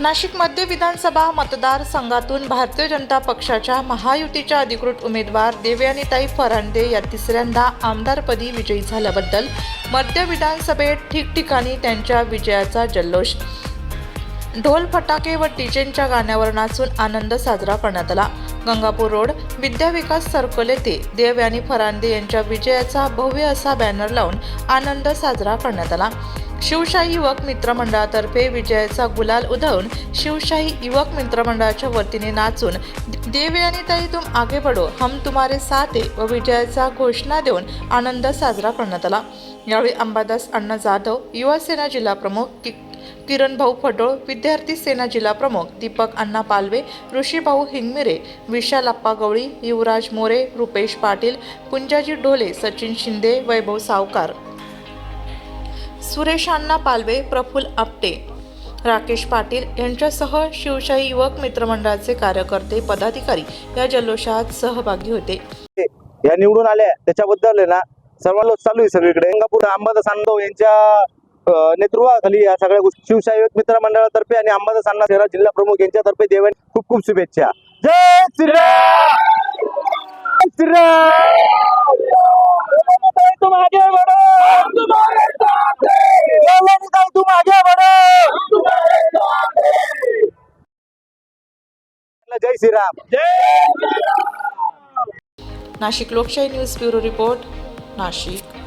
नाशिक मध्य विधानसभा मतदारसंघातून भारतीय जनता पक्षाच्या महायुतीच्या अधिकृत उमेदवार देवयानीताई फरांदे या तिसऱ्यांदा आमदारपदी विजयी झाल्याबद्दल मध्य विधानसभेत ठिकठिकाणी त्यांच्या विजयाचा जल्लोष. ढोल फटाके व डीजेंच्या गाण्यावर नाचून आनंद साजरा करण्यात आला. गंगापूर रोड विद्याविकास सर्कल येथे देव यांनी फरांदे यांच्या विजयाचा भव्य असा बॅनर लावून आनंद साजरा करण्यात आला. शिवशाही युवक मित्रमंडळातर्फे विजयाचा गुलाल उधळून शिवशाही युवक मित्रमंडळाच्या वतीने नाचून देवयानी ताई तुम आगे पडो हम तुम्हारे साथ व विजयाचा घोषणा देऊन आनंद साजरा करण्यात आला. यावेळी अंबादास अण्णा जाधव युवासेना जिल्हाप्रमुख कि किरण भाऊ फटोळ विद्यार्थी सेना जिल्हा प्रमुख दीपक अण्णा पालवे ऋषीभाऊ हिंगमिरे विशाल अप्पा गवळी युवराज मोरे रुपेश पाटील पुंजाजी ढोले सचिन शिंदे वैभव सावकार सुरेश अण्णा पालवे प्रफुल्ल आपटे. राकेश पाटील यांच्यासह शिवशाही युवक मित्रमंडळाचे कार्यकर्ते पदाधिकारी या जल्लोषात सहभागी होते. या निवडून आल्या. त्याच्याबद्दल आहे ना सर्वांना चालू आहे सगळीकडे. गंगापूर अंबादास अण्णाभाऊ यांच्या नेतृत्वाखाली या सगळ्या गोष्टी. शिवशाही युवक मित्र मंडळातर्फे आणि अंबादास अण्णा शहरा जिल्हा प्रमुख यांच्यातर्फे देवानी खूप खूप शुभेच्छा. जय श्रीराम श्रीराम जय श्रीराम! नाशिक लोकशाही न्यूज ब्युरो रिपोर्ट नाशिक.